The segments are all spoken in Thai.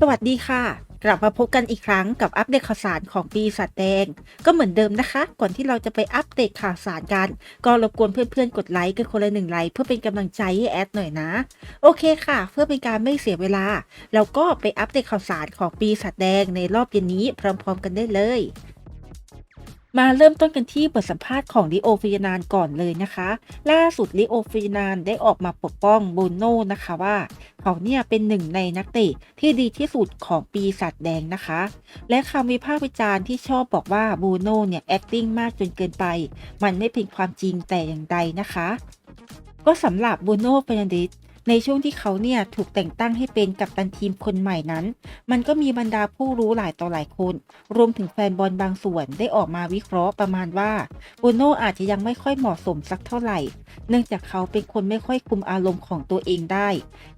สวัสดีค่ะ กลับมาพบกันอีกครั้งกับอัปเดตข่าวสารของปีศาจแดง ก็เหมือนเดิมนะคะ ก่อนที่เราจะไปอัปเดตข่าวสารกัน ก็รบกวนเพื่อนๆ กดไลค์กันคนละหนึ่งไลค์เพื่อเป็นกำลังใจให้แอดหน่อยนะ โอเคค่ะ เพื่อเป็นการไม่เสียเวลา เราก็ไปอัปเดตข่าวสารของปีศาจแดงในรอบเย็นนี้พร้อมๆ กันได้เลย มาเริ่มต้นกันที่บทสัมภาษณ์ของลิโอฟิยานานก่อนเลยนะคะ ล่าสุดลิโอฟิยานานได้ออกมาปกป้องบูโน่นะคะว่า เขาเนี่ยเป็นหนึ่งในนักเตะที่ดีที่สุดของปีศาจแดงนะคะ และคำวิพากษ์วิจารณ์ที่ชอบบอกว่าบูโน่เนี่ย acting มากจนเกินไป มันไม่เป็นความจริงแต่อย่างใดนะคะ ก็สำหรับบูโน่เฟรนันเดส ในช่วงที่เขาเนี่ยถูกแต่งตั้งให้เป็นกัปตันทีมคนใหม่นั้น มันก็มีบรรดาผู้รู้หลายต่อหลายคน รวมถึงแฟนบอลบางส่วนได้ออกมาวิเคราะห์ประมาณว่าบูโน่อาจจะยังไม่ค่อยเหมาะสมสักเท่าไหร่ เนื่องจากเขาเป็นคนไม่ค่อยคุมอารมณ์ของตัวเองได้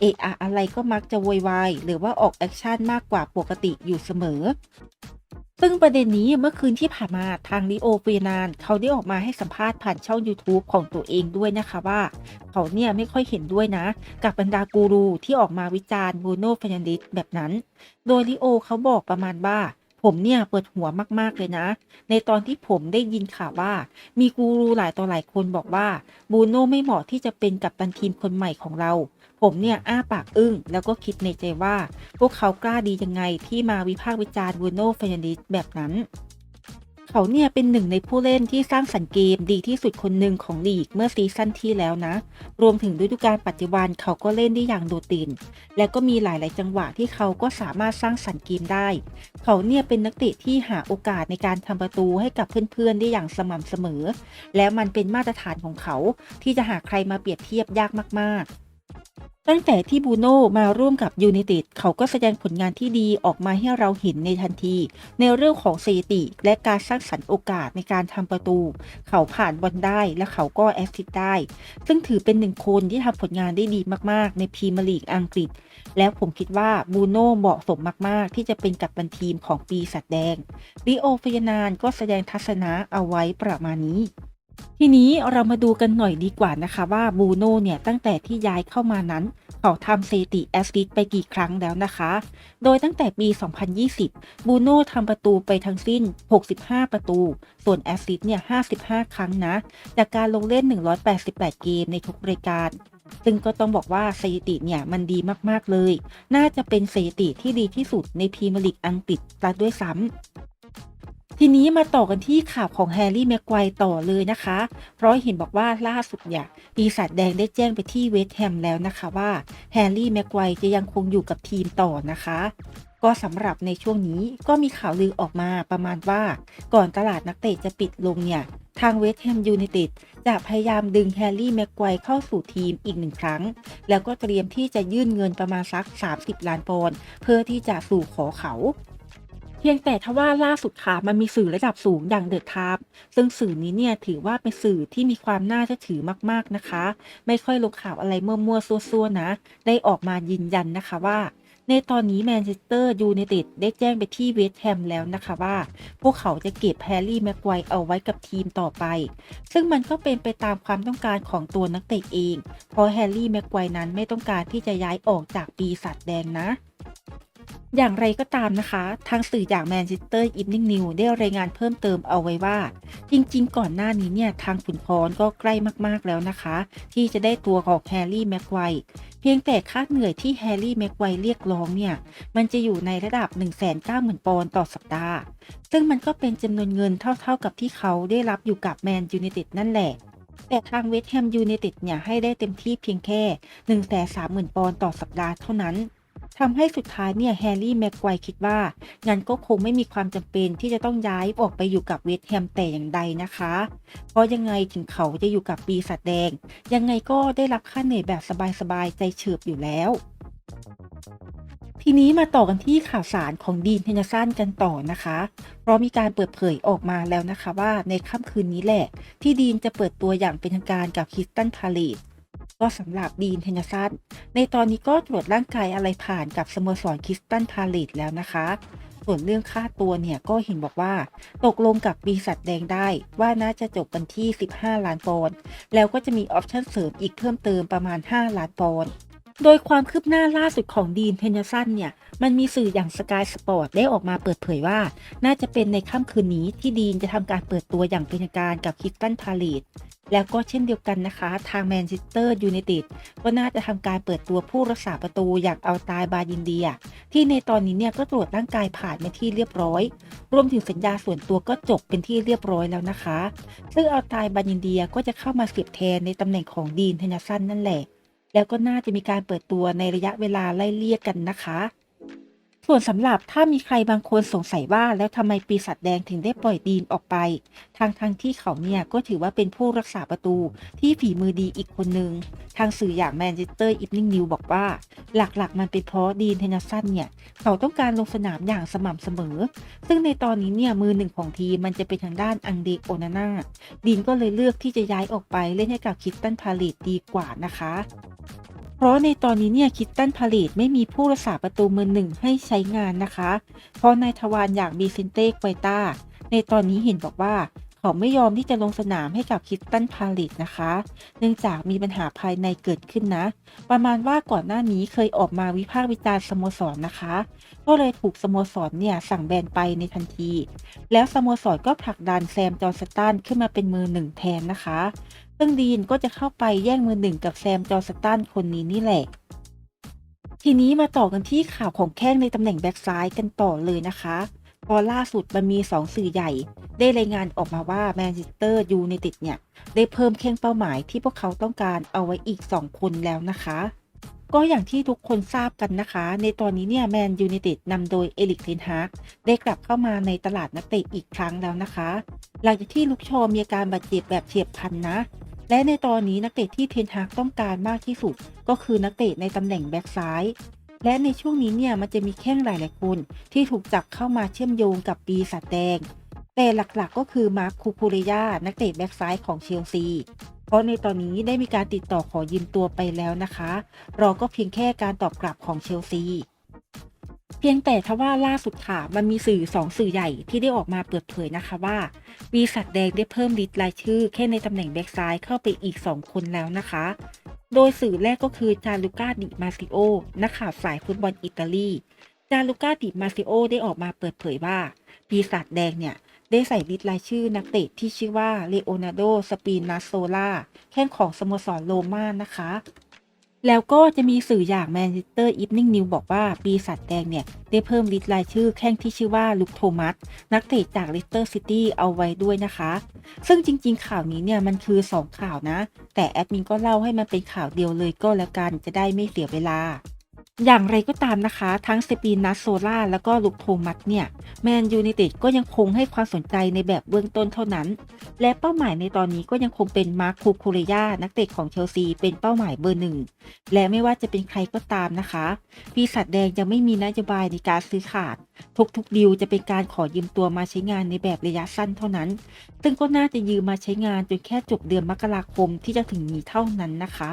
เอะอะอะไรก็มักจะโวยวายหรือว่าออกแอคชั่นมากกว่าปกติอยู่เสมอ ซึ่งประเด็นนี้เมื่อคืนที่ผ่านมาทางลิโอเฟีนานเขาได้ออกมาให้สัมภาษณ์ผ่านช่อง YouTube ของตัวเองด้วยนะคะว่า เขาเนี่ยไม่ค่อยเห็นด้วยนะ กับบรรดากูรูที่ออกมาวิจารณ์บูโน่เฟนันเดสแบบนั้น โดยลิโอเขาบอกประมาณว่า ผมเนี่ยเปิดหัวมากๆเลยนะ ในตอนที่ผมได้ยินข่าวว่า มีกูรูหลายต่อหลายคนบอกว่าบูโน่ไม่เหมาะที่จะเป็นกัปตันทีมคนใหม่ของเรา ผมเนี่ยอ้าปากอึ้งแล้วก็คิดในใจว่า พวกเขากล้าดียังไงที่มาวิพากษ์วิจารณ์บูโน่เฟรนันเดสแบบนั้น เขาเนี่ยเป็นหนึ่งในผู้เล่นที่สร้างสรรค์เกมดีที่สุดคนหนึ่งของลีกเมื่อซีซั่นที่แล้วนะ รวมถึงฤดูกาลปัจจุบันเขาก็เล่นได้อย่างโดดเด่น และก็มีหลาย ๆ จังหวะที่เขาก็สามารถสร้างสรรค์เกมได้ เขาเนี่ยเป็นนักเตะที่หาโอกาสในการทำประตูให้กับเพื่อน ๆ ได้อย่างสม่ำเสมอ และมันเป็นมาตรฐานของเขาที่จะหาใครมาเปรียบเทียบยากมาก ๆ ตั้งแต่ที่บูโน่มาร่วมกับยูนเต็ดเขาก็แสดงผลงานที่ดีออกมาให้เราเห็นในทันที ในเรื่องของสถิติ และการสร้างสรรค์โอกาสในการทำประตู เขาผ่านบอลได้และเขาก็แอสซิสต์ได้ ซึ่งถือเป็นหนึ่งคนที่ทำผลงานได้ดีมากๆ ในพรีเมียร์ลีกอังกฤษ แล้วผมคิดว่าบูโน่เหมาะสมมากๆ ที่จะเป็นกัปตันทีมของปีศาจแดงลิโอฟยานานก็แสดงทัศนะเอาไว้ประมาณนี้ ทีนี้เรามาดูกันหน่อยดีกว่านะคะว่าบูโน่เนี่ยตั้งแต่ที่ย้ายเข้ามานั้น เขาทำสถิติแอสซิสไปกี่ครั้งแล้วนะคะ โดยตั้งแต่ปี 2020 บูโน่ทำประตูไปทั้งสิ้น 65 ประตู ส่วนแอสซิสเนี่ย55 ครั้งนะ จากการลงเล่น 188 เกมในทุกรายการ ซึ่งก็ต้องบอกว่าสถิติเนี่ยมันดีมากๆเลย น่าจะเป็นสถิติที่ดีที่สุดในพรีเมียร์ลีกอังกฤษซะด้วยซ้ำ ทีนี้มาต่อกันที่ข่าวของแฮร์รี่แม็กไกวต่อเลยนะคะ เพราะเห็นบอกว่าล่าสุดเนี่ยปีศาจแดงได้แจ้งไปที่เวสต์แฮมแล้วนะคะว่าแฮร์รี่แม็กไกวจะยังคงอยู่กับทีมต่อนะคะก็สำหรับในช่วงนี้ก็มีข่าวลือออกมาประมาณว่า ก่อนตลาดนักเตะจะปิดลงเนี่ย ทางเวสต์แฮมยูไนเต็ดจะพยายามดึงแฮร์รี่แม็กไกวเข้าสู่ทีมอีกหนึ่งครั้ง แล้วก็เตรียมที่จะยื่นเงินประมาณสัก 30 ล้านปอนด์เพื่อที่จะสู่ขอเขา เพียงแต่ทว่าล่าสุดค่ะมันมีสื่อระดับสูงอย่างเดอะไทม์ซึ่งสื่อนี้เนี่ยถือว่าเป็นสื่อที่มีความน่าเชื่อถือมากๆนะคะ ไม่ค่อยลงข่าวอะไรมั่วๆซั่วๆนะ ได้ออกมายืนยันนะคะว่า ในตอนนี้แมนเชสเตอร์ยูไนเต็ดได้แจ้งไปที่เวสต์แฮมแล้วนะคะว่า พวกเขาจะเก็บแฮร์รี่แม็กไกว์เอาไว้กับทีมต่อไป ซึ่งมันก็เป็นไปตามความต้องการของตัวนักเตะเอง เพราะแฮร์รี่แม็กไกว์นั้นไม่ต้องการที่จะย้ายออกจากปีศาจแดงนะ อย่างไรก็ตามนะคะ ทางสื่ออย่างแมนเชสเตอร์อีฟนิ่งนิวได้รายงานเพิ่มเติมเอาไว้ว่า จริงๆ ก่อนหน้านี้เนี่ยทางขุนพรก็ใกล้มากๆแล้วนะคะ ที่จะได้ตัวของแฮร์รี่แม็กไกวร์เพียงแต่ค่าเหนื่อยที่แฮร์รี่แม็กไกวร์เรียกร้องเนี่ย มันจะอยู่ในระดับ 190,000ปอนด์ต่อสัปดาห์ ซึ่งมันก็เป็นจำนวนเงินเท่าๆกับที่เขาได้รับอยู่กับแมนยูไนเต็ดนั่นแหละแต่ทางเวสต์แฮมยูไนเต็ดเนี่ยให้ได้เต็มที่เพียงแค่ 130,000 ปอนด์ต่อสัปดาห์เท่านั้น ทำให้สุดท้ายเนี่ยแฮร์รี่แม็กไกวคิดว่า งั้นก็คงไม่มีความจำเป็นที่จะต้องย้ายออกไปอยู่กับเวสต์แฮมแต่อย่างใดนะคะ เพราะยังไงถึงเขาจะอยู่กับปีศาจแดง ยังไงก็ได้รับค่าเหนื่อยแบบสบายๆใจเฉิบอยู่แล้วทีนี้มาต่อกันที่ข่าวสารของดีนเทนสันกันต่อนะคะ เพราะมีการเปิดเผยออกมาแล้วนะคะว่าในค่ำคืนนี้แหละ ที่ดีนจะเปิดตัวอย่างเป็นทางการกับคิสตันพาเลต ก็สำหรับดีนเทนสันในตอนนี้ก็ตรวจร่างกายอะไรผ่านกับสโมสรคริสตันพาลิตแล้วนะคะ ส่วนเรื่องค่าตัวเนี่ยก็เห็นบอกว่า ตกลงกับบีสัตว์แดงได้ว่าน่าจะจบกันที่ 15 ล้านปอนด์แล้วก็จะมีออปชั่นเสริมอีกเพิ่มเติมประมาณ 5 ล้านปอนด์ โดยความคืบหน้าล่าสุดของดีนเพนเนอร์สันเนี่ย มันมีสื่ออย่างสกายสปอร์ตได้ออกมาเปิดเผยว่า น่าจะเป็นในค่ำคืนนี้ที่ดีนจะทำการเปิดตัวอย่างเป็นทางการกับคิสตันพาเลตแล้วก็เช่นเดียวกันนะคะ ทางแมนเชสเตอร์ยูไนเต็ดก็น่าจะทำการเปิดตัวผู้รักษาประตูอย่างอัลตายบายินเดีย ที่ในตอนนี้เนี่ยก็ตรวจร่างกายผ่านมาที่เรียบร้อย รวมถึงสัญญาส่วนตัวก็จบเป็นที่เรียบร้อยแล้วนะคะ ซึ่งอัลตายบายินเดียก็จะเข้ามาเสียบแทนในตำแหน่งของดีนเพนเนอร์สันนั่นแหละ แล้วก็น่าจะมีการเปิดตัวในระยะเวลาไล่เลี่ยกันนะคะ ส่วนสำหรับถ้ามีใครบางคนสงสัยว่าแล้วทำไมปีศาจแดงถึงได้ปล่อยดีนออกไป ทางทางที่เขาเนี่ยก็ถือว่าเป็นผู้รักษาประตูที่ฝีมือดีอีกคนหนึ่งทางสื่ออย่างแมนเชสเตอร์อีฟนิงนิวบอกว่า หลักๆ มันเป็นเพราะดีนเทนนอร์สันเนี่ย เขาต้องการลงสนามอย่างสม่ำเสมอ ซึ่งในตอนนี้เนี่ยมือหนึ่งของทีมมันจะเป็นทางด้านอังเดโอนาน่าดีนก็เลยเลือกที่จะย้ายออกไปเล่นให้กับคิสตันพาเลตดีกว่านะคะ เพราะในตอนนี้เนี่ยคิตตันพาเลตไม่มีผู้รักษาประตูมือหนึ่งให้ใช้งานนะคะ เพราะนายทวารอย่างบีเซนเต้ไกวต้าในตอนนี้เห็นบอกว่า เขาไม่ยอมที่จะลงสนามให้กับคิสตันพาเลตนะคะ เนื่องจากมีปัญหาภายในเกิดขึ้นนะ ประมาณว่าก่อนหน้านี้เคยออกมาวิพากษ์วิจารณ์สโมสรนะคะ ก็เลยถูกสโมสรเนี่ยสั่งแบนไปในทันที แล้วสโมสรก็ผลักดันแซมจอร์สตันขึ้นมาเป็นมือหนึ่งแทนนะคะ ซึ่งดีนก็จะเข้าไปแย่งมือหนึ่งกับแซมจอร์สตันคนนี้นี่แหละทีนี้มาต่อกันที่ข่าวของแข้งในตำแหน่งแบ็กซ้ายกันต่อเลยนะคะ พอล่าสุดมันมี 2 สื่อใหญ่ ได้รายงานออกมาว่าแมนเชสเตอร์ยูไนเต็ดเนี่ย ได้เพิ่มแข้งเป้าหมายที่พวกเขาต้องการเอาไว้อีก 2 คนแล้วนะคะ ก็อย่างที่ทุกคนทราบกันนะคะ ในตอนนี้เนี่ยแมนยูไนเต็ดนำโดยเอลิกเทนฮากได้กลับเข้ามาในตลาดนักเตะอีกครั้งแล้วนะคะ หลังจากที่ลูกชอมีอาการบาดเจ็บแบบเฉียบพลันนะและในตอนนี้นักเตะที่เทนฮากต้องการมากที่สุด ก็คือนักเตะในตำแหน่งแบ็กซ้าย และในช่วงนี้เนี่ยมันจะมีแข้งหลายๆคนที่ถูกจับเข้ามาเชื่อมโยงกับปีศาจแดง แต่หลักๆก็คือมาร์คคูคูเรยานักเตะแบ็กซ้ายของเชลซี เพราะในตอนนี้ได้มีการติดต่อขอยืมตัวไปแล้วนะคะ รอก็เพียงแค่การตอบกลับของเชลซีเพียงแต่ทว่าล่าสุดค่ะ มันมีสื่อสองสื่อใหญ่ที่ได้ออกมาเปิดเผยนะคะว่าปีศาจแดงได้เพิ่มลิสต์รายชื่อ แค่ในตำแหน่งแบ็กซ้ายเข้าไปอีก 2 คนแล้วนะคะ โดยสื่อแรกก็คือจารุก้าดิมาซิโอ นักข่าวสายฟุตบอลอิตาลี จารุก้าดิมาซิโอได้ออกมาเปิดเผยว่า ปีศาจแดงเนี่ย ได้ใส่ลิสต์รายชื่อนักเตะที่ชื่อว่าเลโอนาร์โด สปีนาโซล่าแข้งของสโมสรโรม่านะคะ แล้วก็จะมีสื่ออย่างแมนเชสเตอร์อีฟนิ่งนิวบอกว่า ปีศาจแดงเนี่ย ได้เพิ่มลิสต์รายชื่อแข้งที่ชื่อว่าลุคโทมัส นักเตะจากลิสเตอร์ซิตี้เอาไว้ด้วยนะคะ ซึ่งจริงๆ ข่าวนี้เนี่ยมันคือ 2 ข่าวนะ แต่แอดมินก็เล่าให้มันเป็นข่าวเดียวเลยก็แล้วกันจะได้ไม่เสียเวลา อย่างไรก็ตามนะคะ ทั้งสปีนัสโซล่าแล้วก็ลุกโทมัสเนี่ย แมนยูนเต็ดก็ยังคงให้ความสนใจในแบบเบื้องต้นเท่านั้น และเป้าหมายในตอนนี้ก็ยังคงเป็นมาร์คคูคูเรยานักเตะของเชลซีเป็นเป้าหมายเบอร์หนึ่ง และไม่ว่าจะเป็นใครก็ตามนะคะปีศาจแดงยังไม่มีนโยบายในการซื้อขาด ทุกๆดีลจะเป็นการขอยืมตัวมาใช้งานในแบบระยะสั้นเท่านั้น ซึ่งก็น่าจะยืมมาใช้งานจนแค่จบเดือนมกราคมที่จะถึงนี้เท่านั้นนะคะ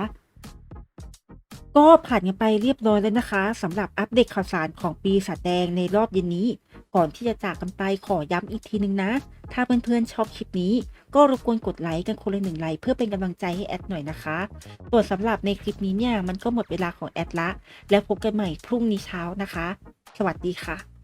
ก็ผ่านกันไปเรียบร้อยแล้วนะคะสำหรับอัปเดตข่าวสารของปีศาจแดงในรอบเย็นนี้ ก่อนที่จะจากกันไปขอย้ำอีกทีนึงนะ ถ้าเพื่อนๆชอบคลิปนี้ ก็รบกวนกดไลค์กันคนละหนึ่งไลค์เพื่อเป็นกำลังใจให้แอดหน่อยนะคะส่วนสำหรับในคลิปนี้เนี่ยมันก็หมดเวลาของแอดละ แล้วพบกันใหม่พรุ่งนี้เช้านะคะ สวัสดีค่ะ